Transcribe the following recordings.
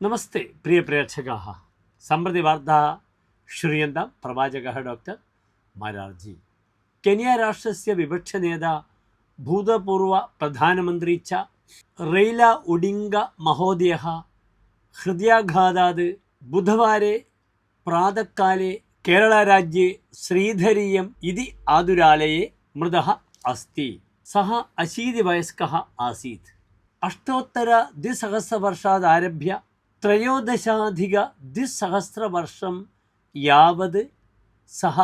നമസ്തെ പ്രിയ പ്രേക്ഷക സമൃദ്ധി വാർത്ത ശ്രീയന്ത പ്രവാചക ഡോക്ടർ മരാർജി. കെനിയ രാഷ്ട്രസ്യ വിപക്ഷ നേത ഭൂതപൂർവ പ്രധാനമന്ത്രി ച റെയ്ല ഒഡിംഗ മഹോദയ ഹൃദയാഘാതാത് ബുധവാരെ പ്രാതക്കാലെ കേരളരാജ്യെ ശ്രീധരീയം ഇതി ആതുരാലയെ മൃത അസ്തി. സഹ അശീതിവയസ്ക ആസീത്. അഷ്ടോത്തരദ്വിസഹസ്രവർഷാദാരഭ്യ ത്രയോദശാധിക ദ്വിസഹസ്രവർഷം യാവത് സഹ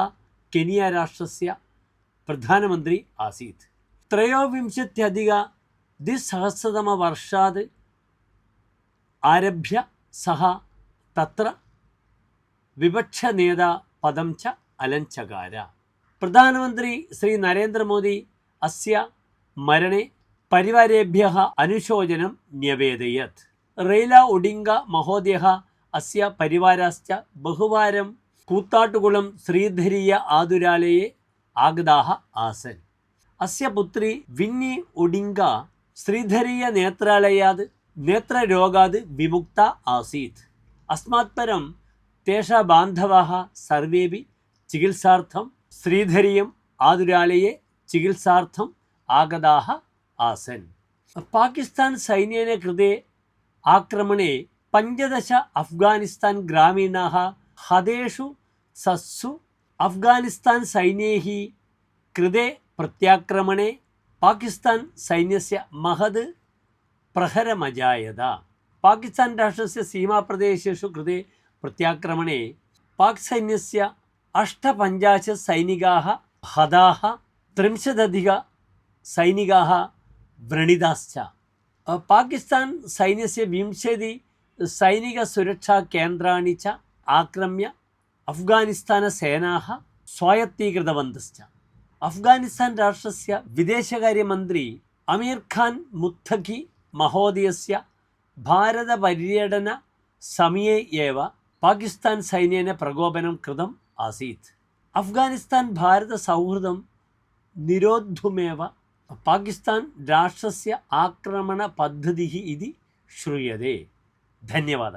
കെനിയ രാഷ്ട്രസ്യ പ്രധാനമന്ത്രി ആസീത് ത്രയോവിംശത്യധിക ദ്വിസഹസ്രതമവർഷാത് ആരഭ്യ സഹ തത്ര വിപക്ഷ നേതാ പദം ച അലഞ്ചകാര പ്രധാനമന്ത്രി ശ്രീ നരേന്ദ്രമോദി അസ്യ മരണേ പരിവാരേഭ്യ അനുശോചനം ന്യവേദയത്. റെയ്ല ഒഡിംഗ മഹോദയഹ അസ്യ പരിവാരാശ്ച ബഹുവാരം കൂത്താട്ടുകുളം ശ്രീധരീയ ആതുരാലയെ ആഗതാഹ ആസൻ. അസ്യ പുത്രി വിന്നി ഒഡിംഗ ശ്രീധരീയ നേത്രാലയാത് നേത്രരോഗാത് വിമുക്ത ആസീത്. അസ്മാത്പരം തേഷ ബാന്ധവ സർവേപി ചികിത്സാർത്ഥം ശ്രീധരീയം ആതുരാലയെ ചികിത്സാർത്ഥം ആഗതാഹ ആസൻ. പാകിസ്ഥാൻ സൈന്യേന കൃതേ आक्रमणे पञ्चदश अफ्गानिस्तान् ग्रामीणाः हतेषु सत्सु अफ्गानिस्तान् सैन्यैः कृते प्रत्याक्रमणे पाकिस्तान् सैन्यस्य महद् प्रहरमजायत पाकिस्तान् राष्ट्रस्य सीमाप्रदेशेषु कृते प्रत्याक्रमणे पाक् सैन्यस्य अष्टपञ्चाशत् सैनिकाः हताः त्रिंशदधिकसैनिकाः व्रणिताश्च പാകിസ്ഥാൻ സൈന്യസ്യ വിംശതി സൈനിക സുരക്ഷാ കേന്ദ്രാണിച്ച ആക്രമ്യ അഫ്ഗാനിസ്ഥാന സേനാഹ സ്വായത്തീകൃതവന്തശ്ച അഫ്ഗാനിസ്ഥാൻ രാഷ്ട്രസ്യ വിദേശകാര്യമന്ത്രി അമീർ ഖാൻ മുത്തഖി മഹോദയസ്യ ഭാരതപര്യടന സമയേ ഏവ പാകിസ്ഥാൻ സൈന്യേന പ്രകോപനം കൃതം ആസീത്. അഫ്ഗാനിസ്ഥാൻ ഭാരത സൗഹൃദം നിരോദ്ധുമേവ ಪಾಕಿಸ್ತಾನ್ ರಾಷ್ಟ್ರಸ್ಯ ಆಕ್ರಮಣ ಪದ್ಧತಿ ಇದು ಶ್ರೂಯತೆ. ಧನ್ಯವಾದ